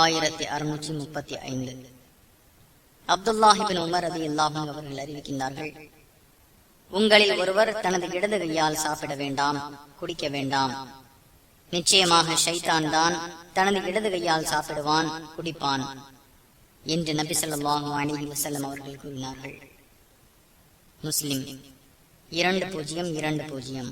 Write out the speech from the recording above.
ஆயிரத்தி அறுநூற்றி முப்பத்தி ஐந்து. அப்துல்லாஹிபின் உமர் அதி இல்லாமல் அவர்கள் அறிவிக்கின்றார்கள் உங்களில் ஒருவர் தனது இடது கையால் சாப்பிட வேண்டாம் குடிக்க வேண்டாம். நிச்சயமாக ஷைதான் தான் தனது இடது கையால் சாப்பிடுவான் குடிப்பான் என்று நபி ஸல்லல்லாஹு அலைஹி வஸல்லம் அவர்கள் கூறினார்கள். முஸ்லிம் இரண்டு பூஜ்ஜியம் இரண்டு பூஜ்ஜியம்.